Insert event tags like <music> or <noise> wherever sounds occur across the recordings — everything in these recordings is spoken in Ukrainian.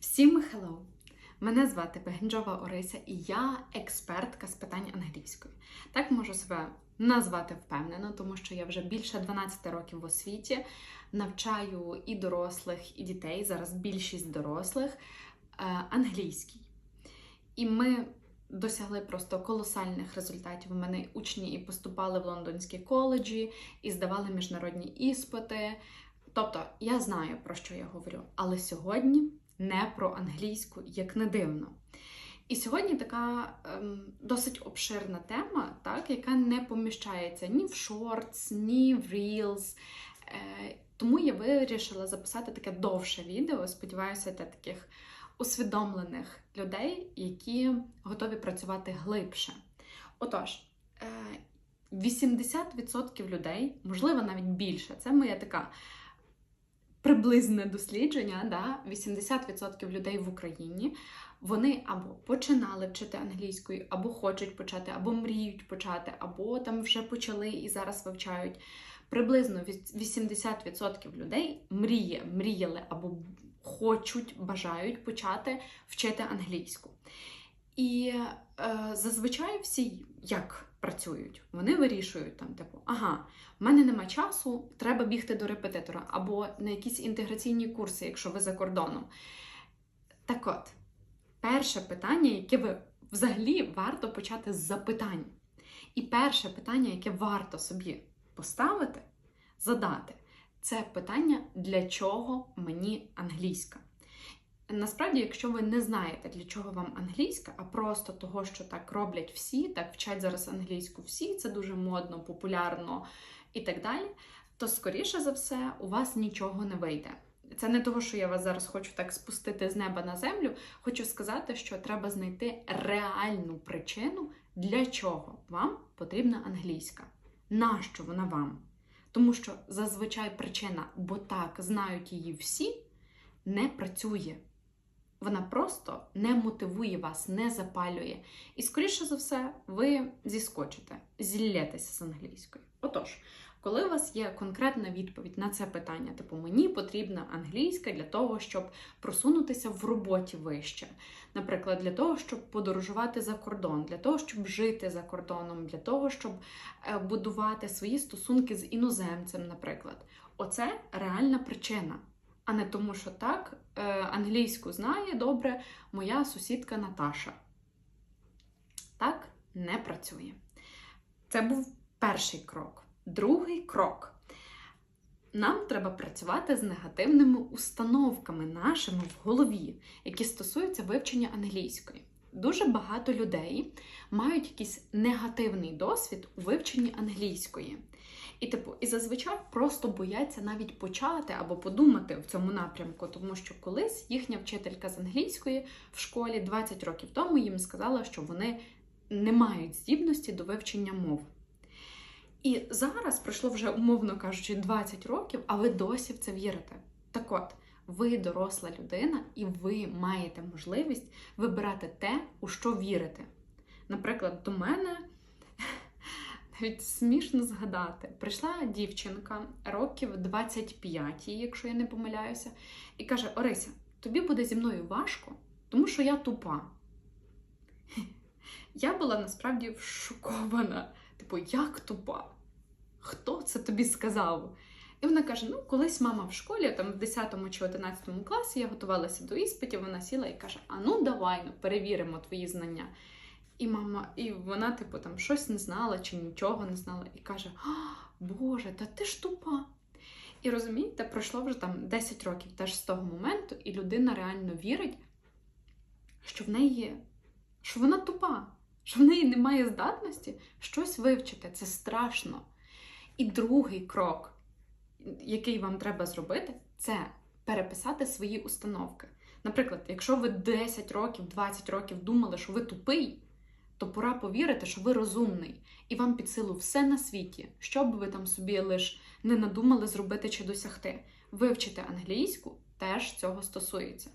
Всім hello! Мене звати Бегенджова Орися, і я експертка з питань англійської. Так можу себе назвати впевнено, тому що я вже більше 12 років в освіті навчаю і дорослих, і дітей. Зараз більшість дорослих е, англійській. І ми досягли просто колосальних результатів. У мене учні і поступали в лондонські коледжі, і здавали міжнародні іспити. Тобто я знаю, про що я говорю. Але сьогодні не про англійську, як не дивно. І сьогодні така ем, досить обширна тема, так, яка не поміщається ні в шортс, ні в Reels. Е, тому я вирішила записати таке довше відео. Сподіваюся, для таких усвідомлених людей, які готові працювати глибше. Отож, е, 80% людей, можливо, навіть більше, це моя така приблизне дослідження, да, 80% людей в Україні вони або починали вчити англійською, або хочуть почати, або мріють почати, або там вже почали і зараз вивчають. Приблизно 80% людей мріє, мріяли або хочуть, бажають почати вчити англійську. І е, зазвичай всі як працюють? Вони вирішують там, типу, ага, в мене нема часу, треба бігти до репетитора, або на якісь інтеграційні курси, якщо ви за кордоном. Так от, перше питання, яке ви взагалі варто почати з запитань. І перше питання, яке варто собі поставити, задати, це питання, для чого мені англійська. Насправді, якщо ви не знаєте, для чого вам англійська, а просто того, що так роблять всі, так вчать зараз англійську всі, це дуже модно, популярно і так далі, то, скоріше за все, у вас нічого не вийде. Це не того, що я вас зараз хочу так спустити з неба на землю. Хочу сказати, що треба знайти реальну причину, для чого вам потрібна англійська. Нащо вона вам? Тому що зазвичай причина, бо так знають її всі, не працює. Вона просто не мотивує вас, не запалює. І, скоріше за все, ви зіскочите, зіллєтеся з англійською. Отож, коли у вас є конкретна відповідь на це питання, типу мені потрібна англійська для того, щоб просунутися в роботі вище, наприклад, для того, щоб подорожувати за кордон, для того, щоб жити за кордоном, для того, щоб е, будувати свої стосунки з іноземцем, наприклад, оце реальна причина. А не тому, що так, е, англійську знає добре моя сусідка Наташа. Так не працює. Це був перший крок. Другий крок. Нам треба працювати з негативними установками нашими в голові, які стосуються вивчення англійської. Дуже багато людей мають якийсь негативний досвід у вивченні англійської. І типу, і зазвичай просто бояться навіть почати або подумати в цьому напрямку, тому що колись їхня вчителька з англійської в школі 20 років тому їм сказала, що вони не мають здібності до вивчення мов. І зараз пройшло вже, умовно кажучи, 20 років, а ви досі в це вірите. Так от, ви доросла людина, і ви маєте можливість вибирати те, у що вірите. Наприклад, до мене навіть смішно згадати, прийшла дівчинка років 25, якщо я не помиляюся, і каже: Орися, тобі буде зі мною важко, тому що я тупа. <laughs> Я була насправді шокована. Типу, як тупа? Хто це тобі сказав? І вона каже: ну, колись мама в школі, там в 10 чи 11 класі, я готувалася до іспитів, вона сіла і каже: А ну давай ну, перевіримо твої знання. І мама, і вона, типу, там щось не знала чи нічого не знала, і каже: Боже, та ти ж тупа. І розумієте, пройшло вже там 10 років теж з того моменту, і людина реально вірить, що в неї, що вона тупа, що в неї немає здатності щось вивчити. Це страшно. І другий крок, який вам треба зробити, це переписати свої установки. Наприклад, якщо ви 10 років, 20 років думали, що ви тупий, то пора повірити, що ви розумний, і вам під силу все на світі, що б ви там собі лиш не надумали зробити чи досягти. Вивчити англійську теж цього стосується.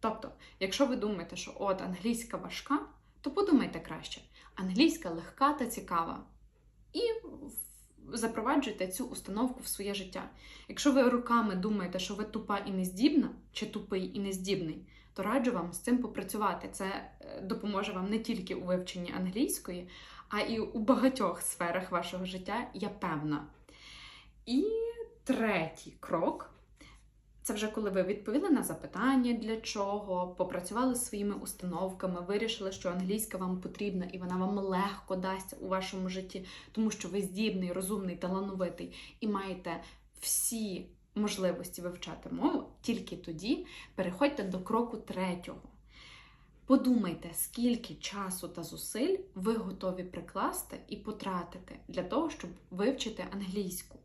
Тобто, якщо ви думаєте, що от англійська важка, то подумайте краще: англійська легка та цікава. І запроваджуйте цю установку в своє життя. Якщо ви руками думаєте, що ви тупа і нездібна, чи тупий і нездібний, то раджу вам з цим попрацювати. Це допоможе вам не тільки у вивченні англійської, а і у багатьох сферах вашого життя, я певна. І третій крок це вже коли ви відповіли на запитання, для чого, попрацювали зі своїми установками, вирішили, що англійська вам потрібна і вона вам легко дасться у вашому житті, тому що ви здібний, розумний, талановитий і маєте всі можливості вивчати мову, тільки тоді переходьте до кроку третього. Подумайте, скільки часу та зусиль ви готові прикласти і потратити для того, щоб вивчити англійську.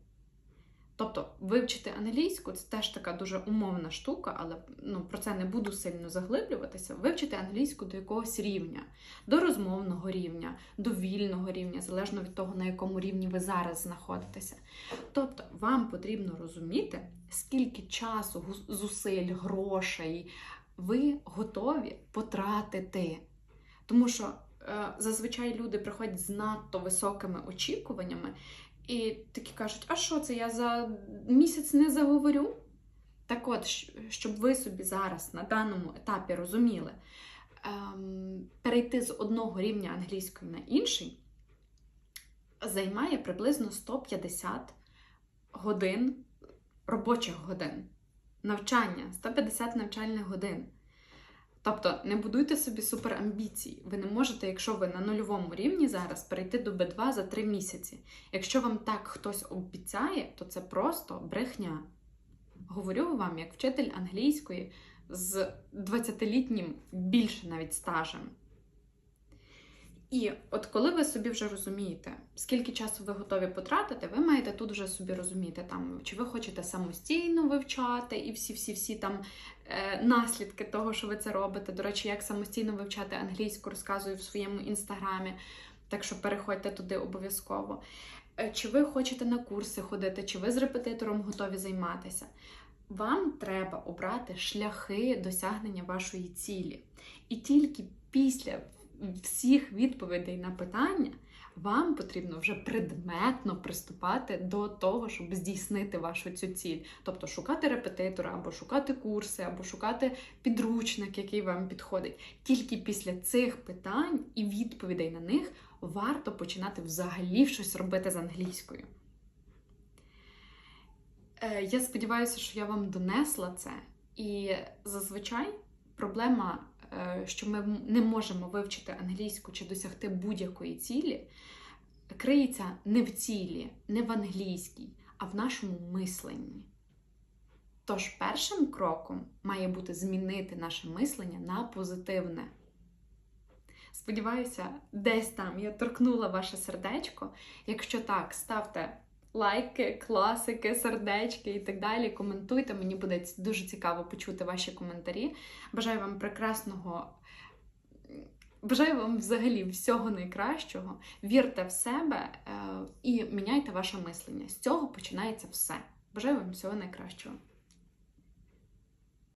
Тобто, вивчити англійську це теж така дуже умовна штука, але ну, про це не буду сильно заглиблюватися. Вивчити англійську до якогось рівня, до розмовного рівня, до вільного рівня, залежно від того, на якому рівні ви зараз знаходитеся. Тобто, вам потрібно розуміти, скільки часу, зусиль, грошей ви готові потратити. Тому що е, зазвичай люди приходять з надто високими очікуваннями. І такі кажуть, а що це я за місяць не заговорю? Так от, щоб ви собі зараз на даному етапі розуміли, ем, перейти з одного рівня англійської на інший займає приблизно 150 годин робочих годин. Навчання, 150 навчальних годин. Тобто не будуйте собі суперамбіцій. Ви не можете, якщо ви на нульовому рівні зараз, перейти до Б2 за 3 місяці. Якщо вам так хтось обіцяє, то це просто брехня. Говорю вам як вчитель англійської з 20-літнім більше навіть стажем. І от коли ви собі вже розумієте, скільки часу ви готові потратити, ви маєте тут вже собі розуміти, там, чи ви хочете самостійно вивчати і всі-всі-всі там е, наслідки того, що ви це робите. До речі, як самостійно вивчати англійську, розказую в своєму інстаграмі, так що переходьте туди обов'язково. Е, Чи ви хочете на курси ходити, чи ви з репетитором готові займатися? Вам треба обрати шляхи досягнення вашої цілі. І тільки після всіх відповідей на питання вам потрібно вже предметно приступати до того, щоб здійснити вашу цю ціль. Тобто шукати репетитора, або шукати курси, або шукати підручник, який вам підходить. Тільки після цих питань і відповідей на них варто починати взагалі щось робити з англійською. Е, Я сподіваюся, що я вам донесла це. І зазвичай проблема, що ми не можемо вивчити англійську чи досягти будь-якої цілі, криється не в цілі, не в англійській, а в нашому мисленні. Тож першим кроком має бути змінити наше мислення на позитивне. Сподіваюся, десь там я торкнула ваше сердечко. Якщо так, ставте лайки, класики, сердечки і так далі. Коментуйте, мені буде дуже цікаво почути ваші коментарі. Бажаю вам прекрасного. Бажаю вам взагалі всього найкращого. Вірте в себе е, і міняйте ваше мислення. З цього починається все. Бажаю вам всього найкращого.